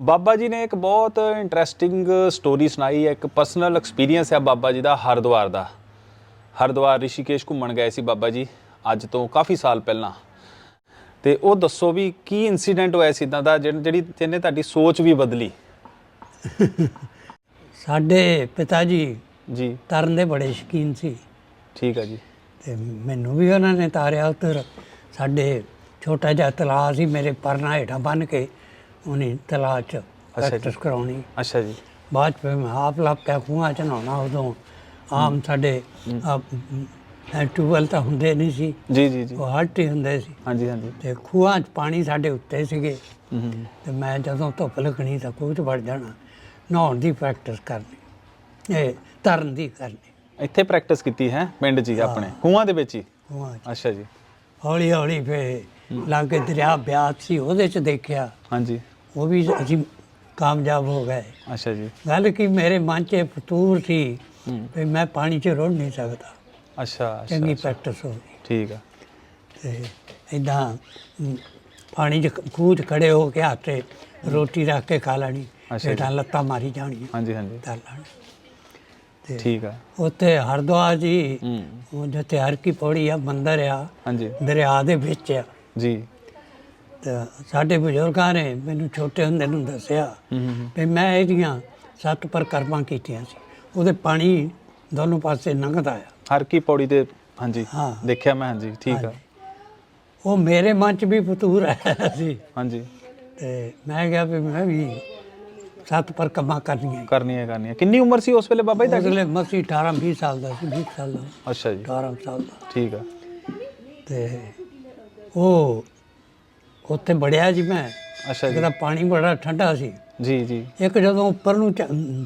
ਬਾਬਾ ਜੀ ਨੇ ਇੱਕ ਬਹੁਤ ਇੰਟਰਸਟਿੰਗ ਸਟੋਰੀ ਸੁਣਾਈ ਹੈ ਇੱਕ ਪਰਸਨਲ ਐਕਸਪੀਰੀਅੰਸ ਹੈ ਬਾਬਾ ਜੀ ਦਾ ਹਰਿਦੁਆਰ ਦਾ। ਹਰਿਦੁਆਰ ਰਿਸ਼ੀਕੇਸ਼ ਘੁੰਮਣ ਗਏ ਸੀ ਬਾਬਾ ਜੀ ਅੱਜ ਤੋਂ ਕਾਫੀ ਸਾਲ ਪਹਿਲਾਂ। ਤੇ ਉਹ ਦੱਸੋ ਵੀ ਕੀ ਇਨਸੀਡੈਂਟ ਹੋਇਆ ਸੀ ਇਦਾਂ ਦਾ ਜਿਹੜੀ ਜਿਹਨੇ ਤੁਹਾਡੀ ਸੋਚ ਵੀ ਬਦਲੀ? ਸਾਡੇ ਪਿਤਾ ਜੀ ਜੀ। ਤਰਨ ਦੇ ਬੜੇ ਸ਼ੌਕੀਨ ਸੀ। ਠੀਕ ਹੈ ਜੀ। ਤੇ ਮੈਨੂੰ ਵੀ ਉਹਨਾਂ ਨੇ ਤਾਰਿਆ ਉੱਤਰ ਸਾਡੇ ਛੋਟਾ ਜਿਹਾ ਤਲਾਅ ਸੀ ਮੇਰੇ ਪਰਨਾ ਹੇਠਾਂ ਬੰਨ ਕੇ ਉਹਨੇ ਤਲਾਅ 'ਚ ਜੀ। ਪ੍ਰੈਕਟਿਸ ਕਰਾਉਣੀ। ਅੱਛਾ ਜੀ। ਬਾਅਦ 'ਚ ਫਿਰ ਮੈਂ ਆਪ ਲੱਗ ਪਿਆ ਖੂਹਾਂ 'ਚ ਨਹਾਉਣਾ ਉਦੋਂ। ਆਮ ਸਾਡੇ ਟਿਊਬਵੈਲ ਤਾਂ ਹੁੰਦੇ ਨਹੀਂ ਸੀ। ਜੀ ਜੀ ਜੀ। ਉਹ ਹੱਟ ਹੀ ਹੁੰਦੇ ਸੀ। ਹਾਂਜੀ ਹਾਂਜੀ। ਤੇ ਖੂਹਾਂ 'ਚ ਪਾਣੀ ਸਾਡੇ ਉੱਤੇ ਸੀਗੇ। ਹੂੰ ਹੂੰ। ਤੇ ਮੈਂ ਜਦੋਂ ਧੁੱਪ ਲੱਗਣੀ ਤਾਂ ਖੂਹ 'ਚ ਵੜ ਜਾਣਾ। ਨਹਾਉਣ ਦੀ ਪ੍ਰੈਕਟਿਸ ਕਰਨੀ। ਇਹ ਤਰਨ ਦੀ ਕਰਨੀ। ਇੱਥੇ ਪ੍ਰੈਕਟਿਸ ਕੀਤੀ ਹੈ ਪਿੰਡ 'ਚ ਹੀ। ਆਪਣੇ। ਖੂਹਾਂ ਦੇ ਵਿੱਚ ਹੀ? ਖੂਹਾਂ 'ਚ। ਅੱਛਾ ਜੀ। ਹੌਲੀ ਹੌਲੀ ਫੇ ਲਾਗੇ ਦਰਿਆ ਬਿਆਤ ਸੀ ਉਹਦੇ 'ਚ ਦੇਖਿਆ। ਹਾਂਜੀ। ਉਹ ਵੀ ਅਸੀਂ ਕਾਮਯਾਬ ਹੋ ਗਏ। ਅੱਛਾ ਜੀ। ਗੱਲ ਕੀ ਮੇਰੇ ਮਨ 'ਚ ਇਹ ਫਤੂਰ ਸੀ ਵੀ ਮੈਂ ਪਾਣੀ 'ਚ ਰੁੜ ਨਹੀਂ ਸਕਦਾ। ਅੱਛਾ ਚੰਗੀ ਪ੍ਰੈਕਟਿਸ ਹੋ ਗਈ। ਠੀਕ ਆ। ਤੇ ਇਦਾਂ ਪਾਣੀ 'ਚ 'ਚ ਖੜੇ ਹੋ ਕੇ ਹੱਥੇ ਰੋਟੀ ਰੱਖ ਕੇ ਖਾ ਲੈਣੀ। ਹੇਠਾਂ ਲੱਤਾਂ ਮਾਰੀ ਜਾਣੀਆਂ। ਹਾਂਜੀ ਹਾਂਜੀ। ਕਰ ਲੈਣੀ। ਤੇ ਠੀਕ ਆ। ਉੱਥੇ ਹਰਦੁਆਰ ਜੀ ਉਹ ਜਿੱਥੇ ਹਰ ਕੀ ਪੌੜੀ ਆ ਮੰਦਰ ਆ ਹਾਂਜੀ। ਦਰਿਆ ਦੇ ਵਿੱਚ ਆ। ਜੀ। ਤੇ ਸਾਡੇ ਬਜ਼ੁਰਗਾਂ ਨੇ ਮੈਨੂੰ ਛੋਟੇ ਹੁੰਦੇ ਨੂੰ ਦੱਸਿਆ। ਵੀ ਮੈਂ ਇਹਦੀਆਂ ਸੱਤ ਪਰਕਰਮਾਂ ਕੀਤੀਆਂ ਸੀ। ਉਹਦੇ ਪਾਣੀ ਦੋਨੋਂ ਪਾਸੇ ਲੰਘਦਾ ਆ ਹਰ ਕੀ ਪੌੜੀ ਤੇ ਹਾਂਜੀ ਹਾਂ। ਦੇਖਿਆ ਮੈਂ ਹਾਂਜੀ ਠੀਕ ਆ। ਉਹ ਮੇਰੇ ਮਨ 'ਚ ਵੀ ਫਤੂਰ ਆਇਆ ਸੀ। ਹਾਂਜੀ। ਤੇ ਮੈਂ ਕਿਹਾ ਵੀ ਮੈਂ ਵੀ ਸੱਤ ਪਰਕਰਮਾਂ ਕਰਨੀਆਂ ਕਰਨੀ ਹੈ। ਕਰਨੀ ਹੈ ਕਿੰਨੀ ਉਮਰ ਸੀ ਉਸ ਵੇਲੇ ਬਾਬਾ ਜੀ ਤੁਹਾਡੀ? ਅਗਲੇ ਮਸੀ 18 20 ਸਾਲ ਦਾ ਸੀ 20 ਸਾਲ ਦਾ। ਅੱਛਾ ਜੀ। 18 ਸਾਲ ਦਾ। ਠੀਕ ਆ। ਤੇ ਉਹ ਉੱਥੇ ਬੜਿਆ ਜੀ ਮੈਂ। ਅੱਛਾ ਜੀ। ਉਹਦਾ ਪਾਣੀ ਬੜਾ ਠੰਡਾ ਸੀ। ਜੀ ਜੀ। ਇੱਕ ਜਦੋਂ ਉੱਪਰ ਨੂੰ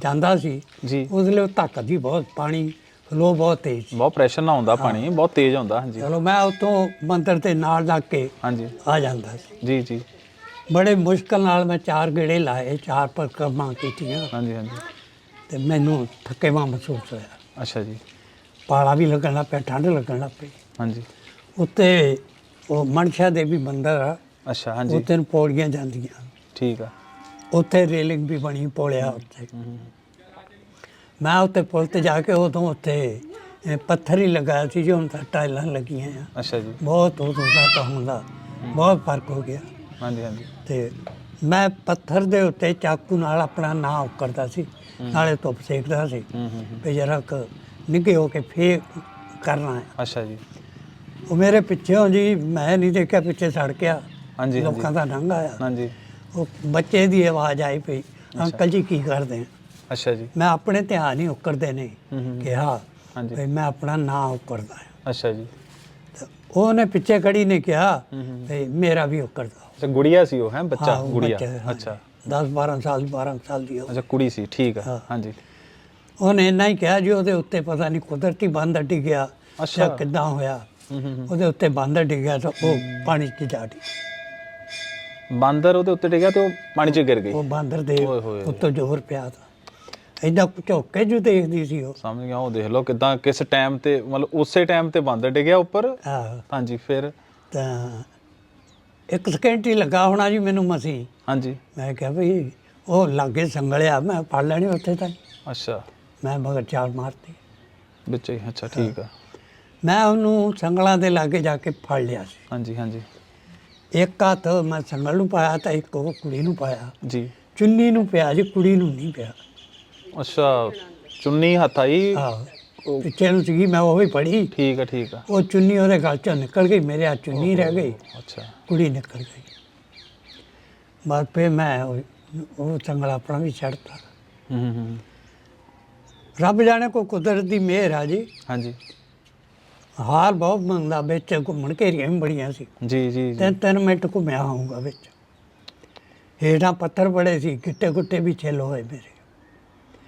ਜਾਂਦਾ ਸੀ ਜੀ। ਉਸ ਲਈ ਧੱਕਦੀ ਬਹੁਤ ਪਾਣੀ ਫਲੋ ਬਹੁਤ ਤੇਜ਼ ਸੀ। ਬਹੁਤ ਪ੍ਰੈਸ਼ਰ ਨਾਲ ਆਉਂਦਾ ਪਾਣੀ ਬਹੁਤ ਤੇਜ਼ ਆਉਂਦਾ ਹਾਂਜੀ। ਚਲੋ ਮੈਂ ਉਤੋਂ ਮੰਦਰ ਤੇ ਨਾਲ ਲੱਗ ਕੇ ਹਾਂਜੀ। ਆ ਜਾਂਦਾ ਸੀ। ਜੀ ਜੀ। ਬੜੇ ਮੁਸ਼ਕਲ ਨਾਲ ਮੈਂ ਚਾਰ ਗੇੜੇ ਲਾਏ ਚਾਰ ਪਰਕਰਮਾਂ ਕੀਤੀਆਂ। ਹਾਂਜੀ ਹਾਂਜੀ। ਤੇ ਮੈਨੂੰ ਥੱਕੇਵਾ ਮਹਿਸੂਸ ਹੋਇਆ। ਅੱਛਾ ਜੀ। ਪਾਲਾ ਵੀ ਲੱਗਣ ਲੱਗ ਪਿਆ ਠੰਡ ਲੱਗਣ ਲੱਗ ਪਈ। ਹਾਂਜੀ। ਉੱਤੇ ਉਹ ਮਨਸ਼ਾ ਦੇਵੀ ਮੰਦਰ ਆ ਅੱਛਾ ਹਾਂਜੀ। ਉੱਥੇ ਨੂੰ ਪੌੜੀਆਂ ਜਾਂਦੀਆਂ। ਠੀਕ ਆ। ਉੱਥੇ ਰੇਲਿੰਗ ਵੀ ਬਣੀ ਪੋਲਿਆ ਉੱਤੇ। ਮੈਂ ਉੱਤੇ ਪੁਲ ਤੇ ਜਾ ਕੇ ਉਦੋਂ ਉੱਥੇ ਇਹ ਪੱਥਰ ਹੀ ਲਗਾਇਆ ਸੀ ਜੋ ਹੁਣ ਤਾਂ ਟਾਈਲਾਂ ਲੱਗੀਆਂ ਆ। ਅੱਛਾ ਜੀ। ਬਹੁਤ ਉਦੋਂ ਦਾ ਤਾਂ ਹੁਣ ਦਾ ਬਹੁਤ ਫ਼ਰਕ ਹੋ ਗਿਆ। ਹਾਂਜੀ ਹਾਂਜੀ। ਤੇ ਮੈਂ ਪੱਥਰ ਦੇ ਉੱਤੇ ਚਾਕੂ ਨਾਲ ਆਪਣਾ ਨਾਂ ਉਕਰਦਾ ਸੀ ਨਾਲੇ ਧੁੱਪ ਸੇਕਦਾ ਸੀ। ਹੂੰ ਹੂੰ ਹੂੰ। ਵੀ ਜਰਾ ਕ ਨਿੱਘੇ ਹੋ ਕੇ ਫੇਰ ਕਰਨਾ ਹੈ ਅੱਛਾ ਜੀ। ਉਹ ਮੇਰੇ ਪਿੱਛੇ ਜੀ ਮੈਂ ਨਹੀਂ ਦੇਖਿਆ ਪਿੱਛੇ ਸੜ ਗਿਆ। ਹਾਂਜੀ ਲੋਕਾਂ ਦਾ ਨੰਗ ਆਇਆ। ਹਾਂਜੀ। ਉਹ ਬੱਚੇ ਦੀ ਆਵਾਜ਼ ਆਈ ਪਈ। ਅੰਕਲ ਜੀ ਕੀ ਕਰਦੇ ਆ? ਅੱਛਾ ਜੀ। ਮੈਂ ਆਪਣੇ ਧਿਆਨ ਹੀ ਉਕਰਦੇ ਨੇ। ਹੂੰ ਹੂੰ ਕਿਹਾ ਹਾਂਜੀ। ਮੈਂ ਆਪਣਾ ਨਾਂ ਉਕਰਦਾ ਅੱਛਾ ਜੀ। ਉਹਨੇ ਪਿੱਛੇ ਖੜੀ ਨੇ ਕਿਹਾ ਵੀ ਮੇਰਾ ਵੀ ਉਕਰਦਾ ਅੱਛਾ ਗੁੜੀਆ ਸੀ ਉਹ ਹੈ ਬੱਚਾ? ਗੁੜੀਆ। ਅੱਛਾ। 10 12 ਸਾਲ 12 ਸਾਲ ਦੀ ਉਹ। ਅੱਛਾ ਕੁੜੀ ਸੀ ਠੀਕ ਆ। ਹਾਂ। ਹਾਂਜੀ। ਉਹਨੇ ਇੰਨਾ ਹੀ ਕਿਹਾ ਜੀ ਉਹਦੇ ਉੱਤੇ ਪਤਾ ਨਹੀਂ ਕੁਦਰਤੀ ਬੰਦ ਡਿੱਗਿਆ ਅੱਛਾ। ਜਾਂ ਕਿੱਦਾਂ ਹੋਇਆ। ਉਹਦੇ ਉੱਤੇ ਬੰਦ ਡਿੱਗਿਆ ਤਾਂ ਉਹ ਪਾਣੀ 'ਚ ਜਾ ਡਿੱਗੀ। ਬਾਂਦਰ ਉਹਦੇ ਉੱਤੇ ਡਿੱਗਿਆ ਤੇ ਉਹ ਪਾਣੀ 'ਚ ਗਿਰ ਗਈ। ਉਹ ਬਾਂਦਰ ਦੇ ਓਏ ਹੋਏ। ਉੱਤੋਂ ਜ਼ੋਰ ਪਿਆ ਤਾਂ। ਐਡਾ ਝੋਕੇ ਜੂ ਦੇਖਦੀ ਸੀ ਉਹ। ਸਮਝ ਗਿਆ ਉਹ ਦੇਖ ਲਓ ਕਿਦਾਂ ਕਿਸ ਟਾਈਮ ਤੇ ਮਤਲਬ ਉਸੇ ਟਾਈਮ ਤੇ ਬਾਂਦਰ ਡਿੱਗਿਆ ਉੱਪਰ। ਆਹ, ਹਾਂਜੀ ਫਿਰ? ਤਾਂ ਇੱਕ ਸਕਿੰਟ ਹੀ ਲੱਗਾ ਹੋਣਾ ਜੀ ਮੈਨੂੰ ਮਸੀਂ ਹਾਂਜੀ। ਮੈਂ ਕਿਹਾ ਵੀ ਉਹ ਲਾਗੇ ਸੰਗਲਿਆ ਮੈਂ ਫੜ ਲੈਣੀ ਉੱਥੇ ਤਾਂ। ਅੱਛਾ। ਮੈਂ ਮਗਰ ਚਾਲ ਮਾਰਤੀ। ਵਿੱਚ ਹੀ ਅੱਛਾ ਠੀਕ ਆ। ਮੈਂ ਉਹਨੂੰ ਸੰਗਲਾਂ ਦੇ ਲਾਗੇ ਜਾ ਕੇ ਫੜ ਲਿਆ ਸੀ। ਹਾਂਜੀ ਹਾਂਜੀ। ਇੱਕ ਹੱਥ ਮੈਂ ਸੰਗਲ ਨੂੰ ਪਾਇਆ ਤਾਂ ਇੱਕ ਉਹ ਕੁੜੀ ਨੂੰ ਪਾਇਆ। ਜੀ। ਚੁੰਨੀ ਨੂੰ ਪਿਆ ਜੀ ਕੁੜੀ ਨੂੰ ਨਹੀਂ ਪਿਆ। ਅੱਛਾ ਚੁੰਨੀ ਹੱਥ ਆਈ? ਉਹ- ਪਿੱਛੇ ਨੂੰ ਸੀਗੀ ਮੈਂ ਉਹ ਵੀ ਪੜੀ ਠੀਕ ਆ ਠੀਕ ਆ। ਉਹ ਚੁੰਨੀ ਉਹਦੇ ਗਲ ਚੋਂ ਨਿਕਲ ਗਈ ਮੇਰੇ ਹੱਥ ਚੁੰਨੀ ਰਹਿ ਗਈ। ਅੱਛਾ। ਕੁੜੀ ਨਿਕਲ ਗਈ। ਬਾਅਦ ਫੇ ਮੈਂ ਉਹ- ਸੰਗਲ ਆਪਣਾ ਵੀ ਛੱਡਤਾ। ਹੂੰ ਹੂੰ ਹੂੰ। ਰੱਬ ਜਾਣੇ ਕੋ ਕੁਦਰਤ ਦੀ ਮਿਹਰ ਆ ਜੀ। ਹਾਂਜੀ। ਹਾਰ ਬਹੁਤ ਮੰਗਦਾ ਵਿੱਚ ਘੁੰਮਣ ਘੇਰੀਆਂ ਵੀ ਬੜੀਆਂ ਸੀ। ਜੀ ਜੀ ਤਿੰਨ ਤਿੰਨ ਮਿੰਟ ਘੁੰਮਿਆ ਹੋਊਗਾ ਵਿੱਚ। ਹੇਠਾਂ ਪੱਥਰ ਬੜੇ ਸੀ ਗਿੱਟੇ ਗੁੱਟੇ ਵੀ ਛਿੱਲ ਹੋਏ ਮੇਰੇ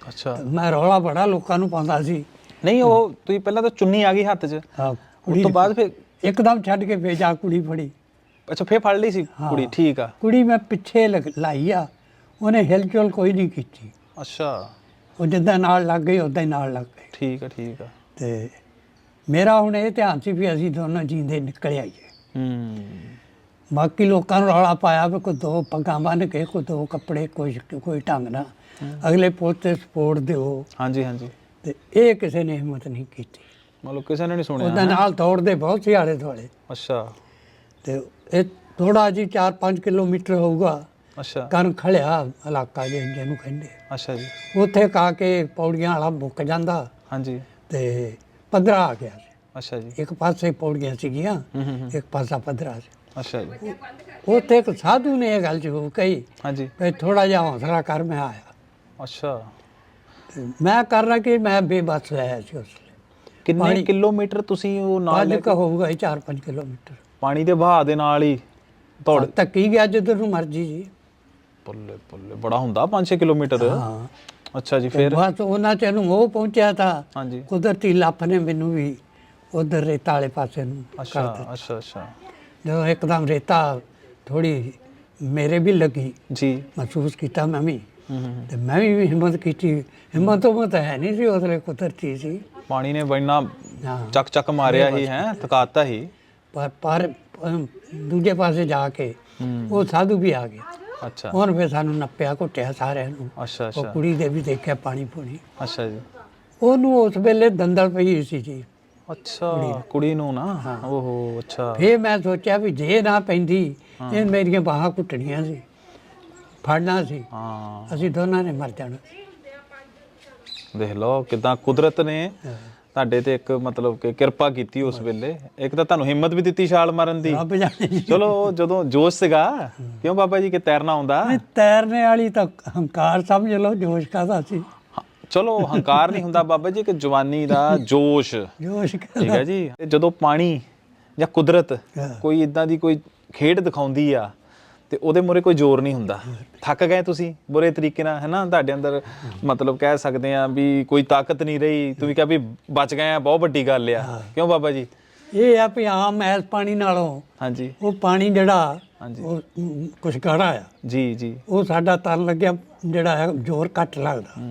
ਅੱਛਾ। ਮੈਂ ਰੌਲਾ ਬੜਾ ਲੋਕਾਂ ਨੂੰ ਪਾਉਂਦਾ ਸੀ। ਨਹੀਂ ਉਹ ਤੁਸੀਂ ਪਹਿਲਾਂ ਤਾਂ ਚੁੰਨੀ ਆ ਗਈ ਹੱਥ 'ਚ। ਆਹ, ਉਸ ਤੋਂ ਬਾਅਦ ਫਿਰ ਇੱਕਦਮ ਛੱਡ ਕੇ ਭੇਜਾ ਕੁੜੀ ਫੜੀ। ਅੱਛਾ ਫੇਰ ਫੜ ਲਈ ਸੀ ਹਾਂ। ਕੁੜੀ ਠੀਕ ਆ। ਕੁੜੀ ਮੈਂ ਪਿੱਛੇ ਲਾਈ ਆ। ਉਹਨੇ ਹਿਲਚੁਲ ਕੋਈ ਨਹੀਂ ਕੀਤੀ। ਅੱਛਾ। ਉਹ ਜਿੱਦਾਂ ਨਾਲ ਲੱਗ ਗਈ ਉਦਾਂ ਹੀ ਨਾਲ ਲੱਗ ਗਈ। ਠੀਕ ਆ ਠੀਕ ਆ। ਤੇ ਮੇਰਾ ਹੁਣ ਇਹ ਧਿਆਨ ਸੀ ਵੀ ਅਸੀਂ ਦੋਨੋਂ ਜੀਂਦੇ ਨਿਕਲ ਆਈਏ। ਹੂੰ। ਬਾਕੀ ਲੋਕਾਂ ਨੂੰ ਰੌਲਾ ਪਾਇਆ ਵੀ ਕੋਈ ਦੋ ਪੱਗਾਂ ਬੰਨ੍ਹ ਕੇ ਕੋਈ ਦੋ ਕੱਪੜੇ ਕੋਈ ਕੋਈ ਢੰਗ ਨਾਲ। ਅਗਲੇ ਪੁਲ ਤੇ ਸਪੋਰਟ ਦਿਓ। ਹਾਂਜੀ ਹਾਂਜੀ। ਤੇ ਇਹ ਕਿਸੇ ਨੇ ਹਿੰਮਤ ਨਹੀਂ ਕੀਤੀ। ਮਤਲਬ ਕਿਸੇ ਨੇ ਨਹੀਂ ਸੁਣਿਆ। ਉਹਦੇ ਨਾਲ ਦੌੜਦੇ ਬਹੁਤ ਸੀ ਆਲੇ ਦੁਆਲੇ ਅੱਛਾ। ਤੇ ਇਹ ਥੋੜਾ ਜੀ 4-5 ਕਿਲੋਮੀਟਰ ਹੋਊਗਾ। ਅੱਛਾ। ਕਨ ਖੜਿਆ ਇਲਾਕਾ ਜੇ ਜਿਹਨੂੰ ਕਹਿੰਦੇ। ਅੱਛਾ ਜੀ। ਉੱਥੇ ਕਾ ਕੇ ਪੌੜੀਆਂ ਵਾਲਾ ਮੁੱਕ ਜਾਂਦਾ। ਹਾਂਜੀ। ਤੇ ਪੱਧਰਾ ਆ ਗਿਆ ਸੀ। ਅੱਛਾ ਜੀ। ਇੱਕ ਪਾਸੇ ਪੌੜੀਆਂ ਸੀਗੀਆਂ। ਇੱਕ ਪਾਸਾ ਪੱਧਰਾ ਸੀ। ਅੱਛਾ ਜੀ। ਉੱਥੇ ਇੱਕ ਸਾਧੂ ਨੇ ਇਹ ਗੱਲ ਜ਼ਰੂਰ ਕਹੀ ਹਾਂਜੀ। ਕਿ ਥੋੜਾ ਜਿਹਾ ਹੌਸਲਾ ਕਰ ਮੈਂ ਆਇਆ। ਅੱਛਾ। ਮੈਂ ਕਰ ਰਿਹਾ ਕਿ ਮੈਂ ਬੇਬਸ ਹੋਇਆ ਸੀ ਉਸ ਵੇਲੇ। ਕਿੰਨੇ ਪਾਣੀ- ਕਿਲੋਮੀਟਰ ਤੁਸੀਂ ਉਹ ਨਾਲ ਪੰਜ ਲੈ ਕੁ ਹੋਊਗਾ 4-5 ਕਿਲੋਮੀਟਰ। ਪਾਣੀ ਦੇ ਵਹਾਅ ਦੇ ਨਾਲ ਹੀ ਦੌੜ ਧੱਕੀ ਗਿਆ ਜਿੱਧਰ ਨੂੰ ਮਰਜ਼ੀ ਜੀ। ਬੱਲੇ ਬੱਲੇ ਬੜਾ ਹੁੰਦਾ 5-6 ਕਿਲੋਮੀਟਰ। ਹਾਂ। ਅੱਛਾ ਜੀ ਫਿਰ? ਬਸ ਉਹਨਾਂ ਚ ਨੂੰ ਉਹ ਪਹੁੰਚਿਆ ਤਾਂ ਹਾਂਜੀ। ਕੁਦਰਤੀ ਲੱਭ ਨੇ ਮੈਨੂੰ ਵੀ ਉਧਰ ਰੇਤਾ ਵਾਲੇ ਪਾਸੇ ਨੂੰ ਅੱਛਾ ਅੱਛਾ ਅੱਛਾ। ਜਦੋਂ ਇੱਕਦਮ ਰੇਤਾ ਥੋੜੀ ਮੇਰੇ ਵੀ ਲੱਗੀ। ਜੀ। ਮਹਿਸੂਸ ਕੀਤਾ ਮੈਂ ਵੀ। ਤੇ ਮੈਂ ਵੀ ਹਿੰਮਤ ਕੀਤੀ। ਹਿੰਮਤ ਤੋਂ ਮਤ ਹੈ ਨਹੀਂ ਸੀ ਉਹਦੇ ਕੁਦਰਤੀ ਸੀ। ਪਾਣੀ ਨੇ ਹਾਂ। ਚੱਕ ਚੱਕ ਮਾਰਿਆ ਹੀ ਹੈ ਥਕਾਤਾ ਹੀ। ਪਰ ਪਰ ਦੂਜੇ ਪਾਸੇ ਜਾ ਕੇ ਉਹ ਸਾਧੂ ਵੀ ਆ ਗਿਆ ਅੱਛਾ। ਉਹਨ ਫਿਰ ਸਾਨੂੰ ਨੱਪਿਆ ਘੁੱਟਿਆ ਸਾਰਿਆਂ ਨੂੰ। ਅੱਛਾ ਉਹ ਅੱਛਾ ਕੁੜੀ ਦੇ ਵੀ ਦੇਖਿਆ ਪਾਣੀ ਪੂਣੀ। ਅੱਛਾ ਜੀ। ਉਹਨੂੰ ਉਸ ਵੇਲੇ ਦੰਦਲ ਪਈ ਹੋਈ ਸੀ ਜੀ। ਅੱਛਾ ਕੁੜੀ ਨੂੰ। ਨਾ ਓਹੋ ਅੱਛਾ। ਫੇਰ ਮੈਂ ਸੋਚਿਆ ਵੀ ਜੇ ਨਾ ਪੈਂਦੀ ਇਹ ਮੇਰੀਆਂ ਬਾਹਾਂ ਘੁੱਟਣੀਆਂ ਸੀ। ਫੜਨਾ ਸੀ। ਹਾਂ। ਅਸੀਂ ਦੋਨਾਂ ਨੇ ਮਰ ਜਾਣਾ ਦੇਖ ਲਓ ਕਿਦਾਂ ਕੁਦਰਤ ਨੇ। ਤੁਹਾਡੇ ਤੇ ਇੱਕ ਮਤਲਬ ਕਿ ਕਿਰਪਾ ਕੀਤੀ ਉਸ ਵੇਲੇ। ਇੱਕ ਤਾਂ ਤੁਹਾਨੂੰ ਹਿੰਮਤ ਵੀ ਦਿੱਤੀ ਛਾਲ ਮਾਰਨ ਦੀ। ਰੱਬ ਜਾਣੇ ਜੀ। ਚਲੋ ਉਹ ਜਦੋਂ ਜੋਸ਼ ਸੀਗਾ ਕਿਉਂ ਬਾਬਾ ਜੀ ਕਿ ਤੈਰਨਾ ਆਉਂਦਾ? ਨਹੀਂ, ਤੈਰਨੇ ਵਾਲੀ ਤਾਂ ਹੰਕਾਰ ਸਮਝ ਲਓ ਜੋਸ਼ ਕਾਦਾ ਸੀ? ਚਲੋ ਹੰਕਾਰ ਨਹੀਂ ਹੁੰਦਾ ਬਾਬਾ ਜੀ ਕਿ ਜਵਾਨੀ ਦਾ ਜੋਸ਼। ਜੋਸ਼ ਠੀਕ? ਹੈ ਜੀ? ਜਦੋਂ ਪਾਣੀ ਜਾਂ ਕੁਦਰਤ। ਕੋਈ ਇਦਾਂ ਦੀ ਕੋਈ ਖੇਡ ਦਿਖਾਉਂਦੀ ਆ ਤੇ ਉਹਦੇ ਮੂਹਰੇ ਕੋਈ ਜ਼ੋਰ ਨਹੀਂ ਹੁੰਦਾ। ਥੱਕ ਗਏ ਤੁਸੀਂ ਬੁਰੇ ਤਰੀਕੇ ਨਾਲ ਹੈਨਾ? ਤੁਹਾਡੇ ਅੰਦਰ ਮਤਲਬ ਕਹਿ ਸਕਦੇ ਆ ਵੀ ਕੋਈ ਤਾਕਤ ਨਹੀਂ ਰਹੀ। ਤੁਸੀਂ ਕਿਹਾ ਵੀ ਬਚ ਗਏ ਆ ਬਹੁਤ ਵੱਡੀ ਗੱਲ ਆ। ਕਿਉਂ ਬਾਬਾ ਜੀ? ਇਹ ਆ ਵੀ ਆਮ ਮੈਸ ਪਾਣੀ ਨਾਲੋਂ ਹਾਂਜੀ। ਉਹ ਪਾਣੀ ਜਿਹੜਾ ਹਾਂਜੀ। ਉਹ ਕੁਝ ਗਾੜਾ ਆ। ਜੀ ਜੀ। ਉਹ ਸਾਡਾ ਤਨ ਲੱਗਿਆ ਜਿਹੜਾ ਹੈ ਜ਼ੋਰ ਘੱਟ ਲੱਗਦਾ।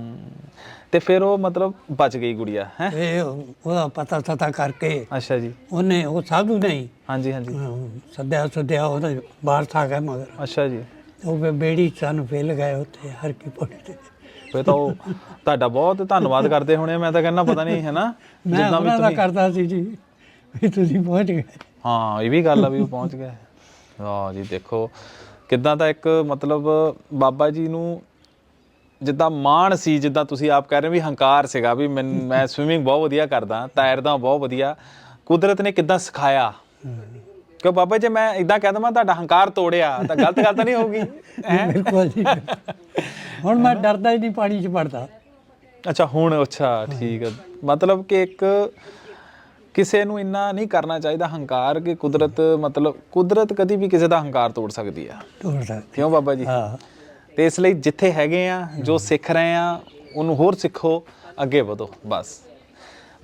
ਤੇ ਫਿਰ ਉਹ ਮਤਲਬ ਬਚ ਗਈ ਗੁੜੀਆ ਹੈ? ਇਹ ਉਹਦਾ ਪਤਾ ਸਤਾ ਕਰਕੇ ਅੱਛਾ ਜੀ। ਉਹਨੇ ਉਹ ਸਾਧੂ ਨਹੀਂ ਹਾਂਜੀ ਹਾਂਜੀ। ਸੱਦਿਆ ਸੱਦਿਆ ਉਹਦਾ ਬਾਹਰ ਥਾ ਗਿਆ ਮਗਰ। ਅੱਛਾ ਜੀ। ਉਹ ਬੇੜੀ ਸਾਨੂੰ ਫੇਲ ਗਏ ਉੱਥੇ ਹਰ ਕੀ ਤੇ। ਫੇ ਤਾਂ ਉਹ ਤੁਹਾਡਾ ਬਹੁਤ ਧੰਨਵਾਦ ਕਰਦੇ ਹੋਣੇ ਮੈਂ ਤਾਂ ਕਹਿੰਦਾ ਪਤਾ ਨਹੀਂ ਹੈ ਨਾ ਮੈਂ ਉਹਨਾਂ ਦਾ ਕਰਦਾ ਸੀ ਜੀ ਵੀ ਤੁਸੀਂ ਪਹੁੰਚ ਗਏ। ਹਾਂ ਇਹ ਵੀ ਗੱਲ ਆ ਵੀ ਉਹ ਪਹੁੰਚ ਗਿਆ ਵਾਹ ਜੀ ਦੇਖੋ ਕਿੱਦਾਂ ਦਾ ਇੱਕ ਮਤਲਬ ਬਾਬਾ ਜੀ ਨੂੰ ਜਿੱਦਾਂ ਮਾਣ ਸੀ ਜਿੱਦਾਂ ਤੁਸੀਂ ਆਪ ਕਹਿ ਰਹੇ ਵੀ ਹੰਕਾਰ ਸੀਗਾ ਵੀ ਮੈਂ ਸਵਿਮਿੰਗ ਬਹੁਤ ਵਧੀਆ ਕਰਦਾ ਤੈਰਦਾ ਬਹੁਤ ਵਧੀਆ। ਕੁਦਰਤ ਨੇ ਕਿੱਦਾਂ ਸਿਖਾਇਆ? ਕਿਉਂ ਬਾਬਾ ਜੇ ਮੈਂ ਇਦਾਂ ਕਹਿ ਦਵਾਂ ਤੁਹਾਡਾ ਹੰਕਾਰ ਤੋੜਿਆ ਤਾਂ ਗਲਤ ਗੱਲ ਤਾਂ ਨਹੀਂ ਹੋਊਗੀ? ਬਿਲਕੁਲ ਜੀ। ਹੁਣ ਮੈਂ ਡਰਦਾ ਹੀ ਨਹੀਂ ਪਾਣੀ 'ਚ ਪੜਦਾ ਅੱਛਾ ਹੁਣ ਅੱਛਾ ਠੀਕ ਹੈ ਮਤਲਬ ਕਿ ਇੱਕ ਕਿਸੇ ਨੂੰ ਇੰਨਾ ਨਹੀਂ ਕਰਨਾ ਚਾਹੀਦਾ ਹੰਕਾਰ ਕਿ ਕੁਦਰਤ ਮਤਲਬ ਕੁਦਰਤ ਕਦੀ ਵੀ ਕਿਸੇ ਦਾ ਹੰਕਾਰ ਤੋੜ ਸਕਦੀ ਆ। ਤੋੜਦਾ ਕਿਉਂ ਬਾਬਾ ਜੀ? ਹਾਂ। ਤੇ ਇਸ ਲਈ ਜਿੱਥੇ ਹੈਗੇ ਆ ਜੋ ਸਿੱਖ ਰਹੇ ਆ ਉਹਨੂੰ ਹੋਰ ਸਿੱਖੋ ਅੱਗੇ ਵਧੋ ਬਸ।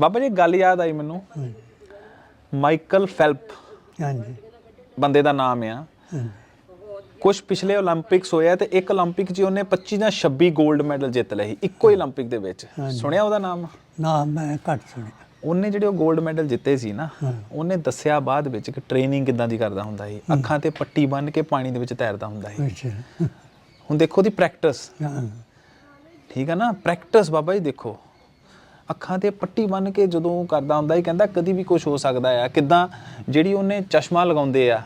ਬਾਬਾ ਜੀ ਗੱਲ ਯਾਦ ਆਈ ਮੈਨੂੰ। ਮਾਈਕਲ ਫੈਲਪ ਹਾਂਜੀ। ਬੰਦੇ ਦਾ ਨਾਮ ਆ। ਕੁਝ ਪਿਛਲੇ 올림픽ਸ ਹੋਇਆ ਤੇ ਇੱਕ 올림픽 'ਚ ਉਹਨੇ 25 ਜਾਂ 26 골ਡ ਮੈਡਲ ਜਿੱਤ ਲਏ ਇੱਕੋ ਹੀ 올림픽 ਦੇ ਵਿੱਚ। ਸੁਣਿਆ ਉਹਦਾ ਨਾਮ? ਨਾਮ ਮੈਂ ਘੱਟ ਸੁਣਿਆ। ਉਹਨੇ ਜਿਹੜੇ ਉਹ 골ਡ ਮੈਡਲ ਜਿੱਤੇ ਸੀ ਨਾ ਉਹਨੇ ਦੱਸਿਆ ਬਾਅਦ ਵਿੱਚ ਕਿ ਟ੍ਰੇਨਿੰਗ ਕਿਦਾਂ ਦੀ ਕਰਦਾ ਹੁੰਦਾ ਸੀ। ਅੱਖਾਂ ਤੇ ਪੱਟੀ ਬੰਨ ਕੇ ਪਾਣੀ ਦੇ ਵਿੱਚ ਤੈਰਦਾ ਹੁੰਦਾ ਸੀ। ਹੁਣ ਦੇਖੋ ਦੀ ਪ੍ਰੈਕਟਿਸ ਹਾਂ। ਠੀਕ ਹੈ ਨਾ? ਪ੍ਰੈਕਟਿਸ ਬਾਬਾ ਜੀ ਦੇਖੋ। ਅੱਖਾਂ ਤੇ ਪੱਟੀ ਬੰਨ੍ਹ ਕੇ ਜਦੋਂ ਕਰਦਾ ਹੁੰਦਾ ਸੀ ਕਹਿੰਦਾ ਕਦੀ ਵੀ ਕੁਝ ਹੋ ਸਕਦਾ ਆ। ਕਿਦਾਂ? ਜਿਹੜੀ ਉਹਨੇ ਚਸ਼ਮਾ ਲਗਾਉਂਦੇ ਆ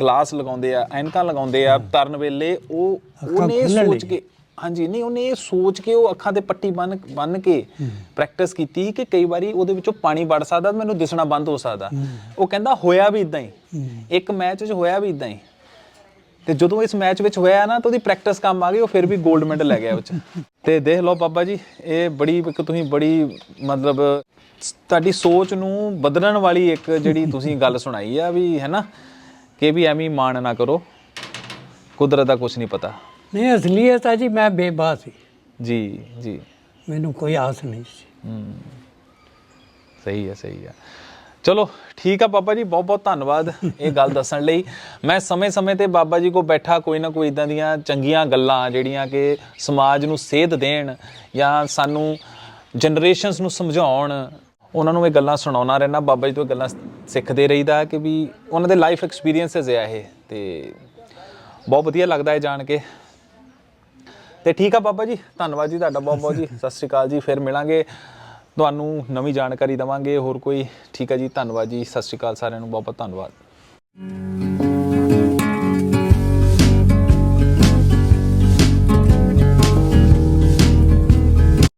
ਗਲਾਸ ਲਗਾਉਂਦੇ ਆ ਐਨਕਾਂ ਲਗਾਉਂਦੇ ਆ ਤਰਨ ਵੇਲੇ ਉਹ ਉਹਨੇ ਸੋਚ ਕੇ ਹਾਂਜੀ ਨਹੀਂ ਉਹਨੇ ਇਹ ਸੋਚ ਕੇ ਉਹ ਅੱਖਾਂ ਤੇ ਪੱਟੀ ਬੰਨ ਬੰਨ ਕੇ ਪ੍ਰੈਕਟਿਸ ਕੀਤੀ ਕਿ ਕਈ ਵਾਰੀ ਉਹਦੇ ਵਿੱਚੋਂ ਪਾਣੀ ਵੜ ਸਕਦਾ ਮੈਨੂੰ ਦਿਸਣਾ ਬੰਦ ਹੋ ਸਕਦਾ। ਉਹ ਕਹਿੰਦਾ ਹੋਇਆ ਵੀ ਇਦਾਂ ਹੀ। ਇੱਕ ਮੈਚ 'ਚ ਹੋਇਆ ਵੀ ਇਦਾਂ ਹੀ। ਤੇ ਜਦੋਂ ਇਸ ਮੈਚ ਵਿੱਚ ਹੋਇਆ ਨਾ ਤਾਂ ਉਹਦੀ ਪ੍ਰੈਕਟਿਸ ਕੰਮ ਆ ਗਈ ਉਹ ਫਿਰ ਵੀ 골ਡ ਮੈਡਲ ਲੈ ਗਿਆ ਉਹ 'ਚ ਤੇ ਦੇਖ ਲਓ ਬਾਬਾ ਜੀ ਇਹ ਬੜੀ ਇੱਕ ਤੁਸੀਂ ਬੜੀ ਮਤਲਬ ਤੁਹਾਡੀ ਸੋਚ ਨੂੰ ਬਦਲਣ ਵਾਲੀ ਇੱਕ ਜਿਹੜੀ ਤੁਸੀਂ ਗੱਲ ਸੁਣਾਈ ਆ ਵੀ ਹੈ ਨਾ ਕਿ ਵੀ ਐਵੇਂ ਮਾਣ ਨਾ ਕਰੋ। ਕੁਦਰਤ ਦਾ ਕੁਝ ਨਹੀਂ ਪਤਾ। ਨਹੀਂ ਅਸਲੀਅਤ ਹੈ ਜੀ ਮੈਂ ਬੇਬਾਸ ਸੀ। ਜੀ ਜੀ। ਮੈਨੂੰ ਕੋਈ ਆਸ ਨਹੀਂ ਸੀ। ਹੂੰ। ਸਹੀ ਹੈ ਸਹੀ ਹੈ ਚਲੋ, ਠੀਕ ਆ ਬਾਬਾ ਜੀ ਬਹੁਤ ਬਹੁਤ ਧੰਨਵਾਦ ਇਹ ਗੱਲ ਦੱਸਣ ਲਈ। ਮੈਂ ਸਮੇਂ-ਸਮੇਂ ਤੇ ਬਾਬਾ ਜੀ ਕੋ ਬੈਠਾ, ਕੋਈ ਨਾ ਕੋਈ ਇਦਾਂ ਦੀਆਂ ਚੰਗੀਆਂ ਗੱਲਾਂ ਜਿਹੜੀਆਂ ਕਿ ਸਮਾਜ ਨੂੰ ਸੇਧ ਦੇਣ ਜਾਂ ਸਾਨੂੰ ਜਨਰੇਸ਼ਨਸ ਨੂੰ ਸਮਝਾਉਣ, ਉਹਨਾਂ ਨੂੰ ਇਹ ਗੱਲਾਂ ਸੁਣਾਉਣਾ ਰਹਿਣਾ ਬਾਬਾ ਜੀ ਤੋਂ ਇਹ ਗੱਲਾਂ ਸਿੱਖਦੇ ਰਹੀਦਾ ਕਿ ਵੀ ਉਹਨਾਂ ਦੇ ਲਾਈਫ ਐਕਸਪੀਰੀਐਂਸਸ ਆ ਇਹ ਤੇ ਬਹੁਤ ਵਧੀਆ ਲੱਗਦਾ ਹੈ ਜਾਣ ਕੇ। ਤੇ ਠੀਕ ਆ ਬਾਬਾ ਜੀ, ਧੰਨਵਾਦ ਜੀ ਤੁਹਾਡਾ ਬਹੁਤ ਬਹੁਤ ਜੀ। ਸਤਿ ਸ਼੍ਰੀ ਅਕਾਲ ਜੀ, ਫਿਰ ਮਿਲਾਂਗੇ। ਤੁਹਾਨੂੰ ਨਵੀਂ ਜਾਣਕਾਰੀ ਦਵਾਂਗੇ। ਹੋਰ ਕੋਈ? ਠੀਕ ਹੈ ਜੀ, ਧੰਨਵਾਦ ਜੀ। ਸਤਿ ਸ਼੍ਰੀ ਅਕਾਲ ਸਾਰਿਆਂ ਨੂੰ। ਬਹੁਤ ਬਹੁਤ ਧੰਨਵਾਦ।